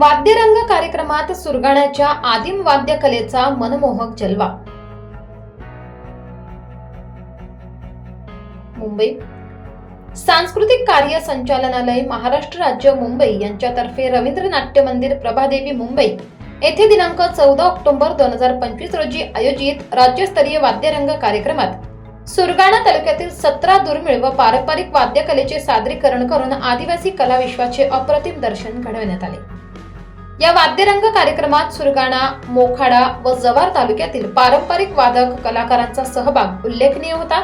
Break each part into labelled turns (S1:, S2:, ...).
S1: वाद्यरंग कार्यक्रमात सुरगाण्याच्या आदिम वाद्य कलेचा मनमोहक जलवा. मुंबई. सांस्कृतिक कार्य संचालनालय महाराष्ट्र राज्य मुंबई. यांच्यातर्फे रवींद्र नाट्य मंदिर प्रभादेवी मुंबई. येथे दिनांक चौदा ऑक्टोबर दोन हजार पंचवीस रोजी आयोजित राज्यस्तरीय वाद्यरंग कार्यक्रमात सुरगाणा तालुक्यातील सतरा दुर्मिळ व पारंपरिक वाद्यकलेचे सादरीकरण करून आदिवासी कलाविश्वाचे अप्रतिम दर्शन घडवण्यात आले. या वाद्यरंग कार्यक्रमात सुरगाणा मोखाडा व जव्हार तालुक्यातील पारंपरिक वादक कलाकारांचा सहभाग उल्लेखनीय होता.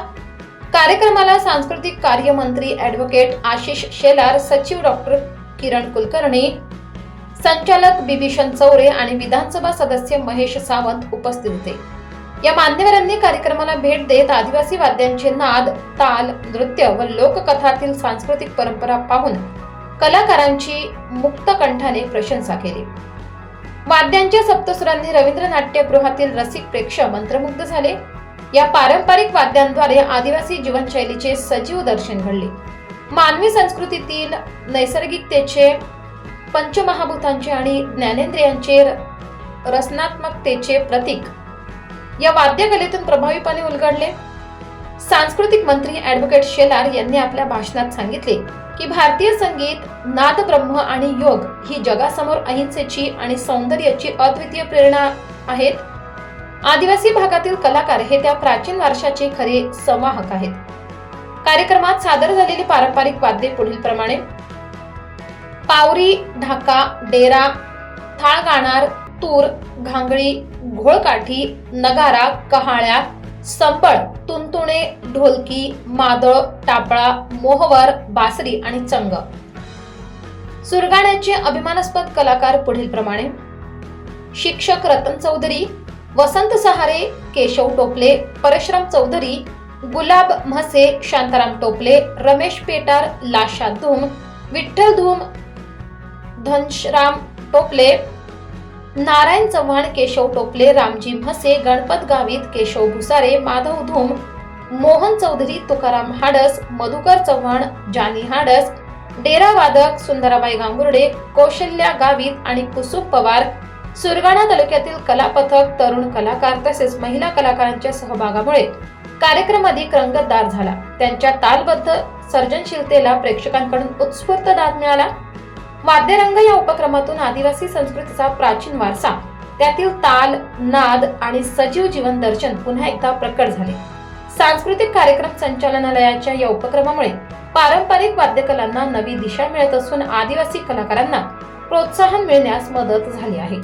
S1: कार्यक्रमाला सांस्कृतिक कार्य मंत्री ऍडव्होकेट आशिष शेलार सचिव डॉक्टर किरण कुलकर्णी संचालक बिभीषण चौरे आणि विधानसभा सदस्य महेश सावंत उपस्थित होते. या मान्यवरांनी कार्यक्रमाला भेट देत आदिवासी वाद्यांचे नाद ताल नृत्य व लोककथातील सांस्कृतिक परंपरा पाहून कलाकारांची मुक्त कंठाने प्रशंसा केली. वाद्यांच्या सप्तसुरांनी रवींद्र नाट्यगृहातील रसिक प्रेक्षक मंत्रमुग्ध झाले. या पारंपरिक वाद्यांद्वारे आदिवासी जीवनशैलीचे सजीव दर्शन घडले. मानवी संस्कृतीतील नैसर्गिकतेचे पंचमहाभूतांचे आणि ज्ञानेंद्रियांचे र- रचनात्मकतेचे प्रतीक या वाद्यकलेतून प्रभावीपणे उलगडले. सांस्कृतिक मंत्री ऍडव्होकेट शेलार यांनी आपल्या भाषणात सांगितले की भारतीय संगीत नाद ब्रह्म आणि योग ही जगासमोर अहिंसेची आणि सौंदर्याची अद्वितीय प्रेरणा आहेत. आदिवासी भागातील कलाकार हे त्या प्राचीन वारशाचे खरे संवाहक आहेत. कार्यक्रमात सादर झालेली पारंपरिक वाद्ये पुढील प्रमाणे. पावरी ढाका डेरा थाळ गाणार तूर घांगळी घोळकाठी नगारा कहाळ्या संबळ तुणतुणे ढोलकी मादळ टापळा मोहवर बासरी आणि चंग. सुरगाण्याचे अभिमानास्पद कलाकार पुढील प्रमाणे. शिक्षक रतन चौधरी वसंत सहारे केशव टोपले परशुराम चौधरी गुलाब म्हसे शांताराम टोपले रमेश पेटार लाशा धूम विठ्ठल धूम धनशराम टोपले नारायण चव्हाण केशव टोपले रामजी म्हसे गणपत गावित केशव भुसारे माधव धूम मोहन चौधरी तुकाराम हाडस मधुकर चव्हाण जानी हाडस डेरा वादक सुंदराबाई गांगुर्डे कौशल्या गावित आणि कुसुम पवार सुरगाणा तालुक्यातील कलापथक तरुण कलाकार तसेच महिला कलाकारांच्या सहभागामुळे कार्यक्रम अधिक रंगतदार झाला. त्यांच्या तालबद्ध सर्जनशीलतेला प्रेक्षकांकडून उत्स्फूर्त दाद मिळाला. वाद्यरंग या उपक्रमातून आदिवासी संस्कृतीचा प्राचीन वारसा त्यातील ताल नाद आणि सजीव जीवन दर्शन पुन्हा एकदा प्रकट झाले. सांस्कृतिक कार्यक्रम संचालनालयाच्या या उपक्रमामुळे पारंपरिक वाद्यकलांना नवी दिशा मिळत असून आदिवासी कलाकारांना प्रोत्साहन मिळण्यास मदत झाली आहे.